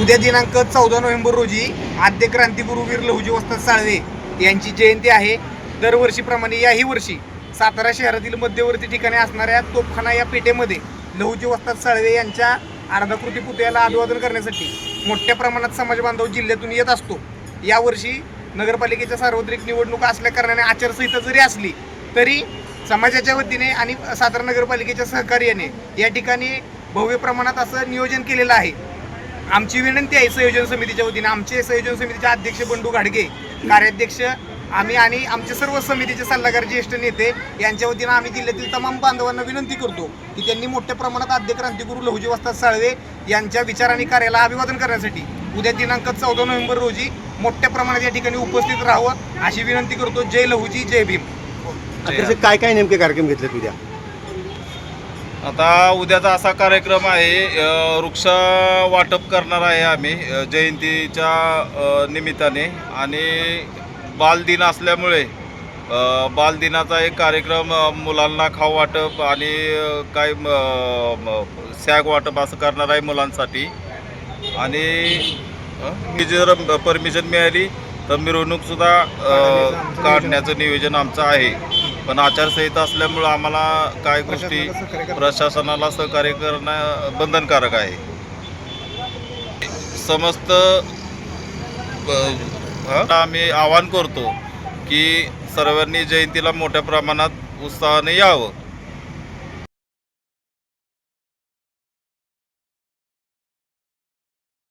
उद्या दिनांक चौदा नोव्हेंबर रोजी आद्य क्रांतिगुरुवीर लहुजी वस्ताद साळवे यांची जयंती आहे. दरवर्षीप्रमाणे याही वर्षी सातारा शहरातील मध्यवर्ती ठिकाणी असणाऱ्या तोपखाना या पेठेमध्ये लहुजी वस्ताद साळवे यांच्या अर्धाकृती पुतळ्याला अभिवादन करण्यासाठी मोठ्या प्रमाणात समाज बांधव जिल्ह्यातून येत असतो. यावर्षी नगरपालिकेच्या सार्वत्रिक निवडणुका असल्या कारणाने आचारसंहिता जरी असली तरी समाजाच्या वतीने आणि सातारा नगरपालिकेच्या सहकार्याने या ठिकाणी भव्य प्रमाणात असं नियोजन केलेलं आहे. आमची विनंती आहे संयोजन समितीच्या वतीने. आमचे संयोजन समितीचे अध्यक्ष बंडू घाडगे कार्याध्यक्ष आम्ही आणि आमचे सर्व समितीचे सल्लागार ज्येष्ठ नेते यांच्या वतीनं आम्ही जिल्ह्यातील तमाम बांधवांना विनंती करतो की त्यांनी मोठ्या प्रमाणात आद्य क्रांतिगुरू लहुजी वस्ताद साळवे यांच्या विचार आणि कार्याला अभिवादन करण्यासाठी उद्या दिनांक चौदा नोव्हेंबर रोजी मोठ्या प्रमाणात या ठिकाणी उपस्थित राहावं अशी विनंती करतो. जय लहुजी जय भीम. काय काय नेमके कार्यक्रम घेतलेत उद्या? आता उद्याचा असा कार्यक्रम आहे वृक्ष वाटप करणार आहे आम्ही जयंतीच्या निमित्ताने. आणि बालदिन असल्यामुळे बालदिनाचा एक कार्यक्रम मुलांना खाऊ वाटप आणि काय सॅग वाटप असं करणार आहे मुलांसाठी. आणि मी जर परमिशन मिळाली तर मिरवणूकसुद्धा काढण्याचं नियोजन आमचं आहे. पण आचारसंहिता असल्यामुळं आम्हाला काय गोष्टी प्रशासनाला सहकार्य करणं बंधनकारक आहे. समस्त आम्ही आवाहन करतो की सर्वांनी जयंतीला मोठ्या प्रमाणात उत्साहाने यावं.